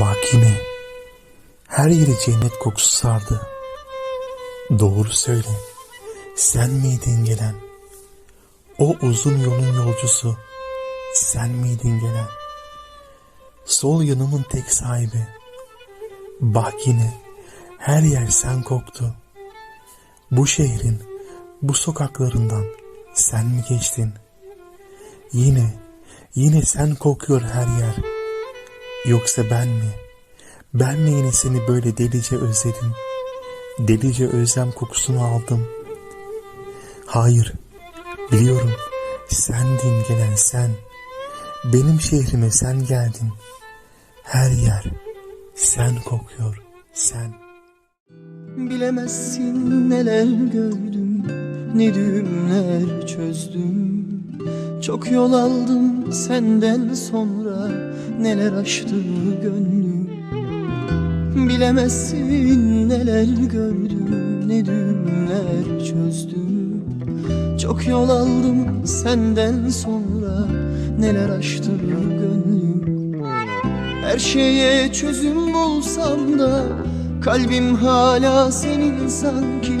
Bak yine her yeri cennet kokusu sardı. Doğru söyle, sen miydin gelen? O uzun yolun yolcusu, sen miydin gelen? Sol yanımın tek sahibi. Bak yine her yer sen koktu. Bu şehrin, bu sokaklarından sen mi geçtin? Yine, yine sen kokuyor her yer. Yoksa ben mi? Ben mi yine seni böyle delice özledim? Delice özlem kokusunu aldım. Hayır, biliyorum sendin gelen sen. Benim şehrime sen geldin. Her yer sen kokuyor, sen. Bilemezsin neler gördüm Ne düğümler çözdüm Çok yol aldım senden sonra. Neler aştı gönlüm? Bilemezsin neler gördüm Ne düğümler çözdüm. Çok yol aldım senden sonra. Neler aştı gönlüm? Her şeye çözüm bulsam da Kalbim hala senin sanki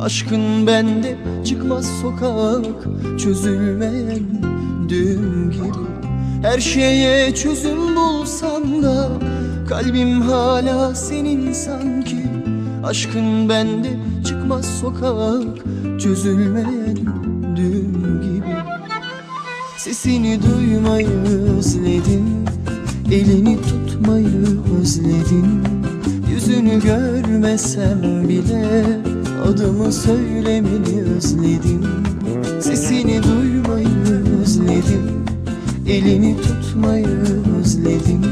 Aşkın bende çıkmaz sokak Çözülmeyen düğüm gibi. Her şeye çözüm bulsam da Kalbim hala senin sanki. Aşkın bende çıkmaz sokak Çözülmeyen düğüm gibi. Sesini duymayı özledim Elini tutmayı özledim. Yüzünü görmesem bile Adımı söylemeni özledim. Sesini duymayı özledim. Elini tutmayı özledim.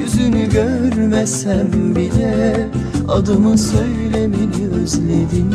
Yüzünü görmesem bile Adımı söylemeni özledim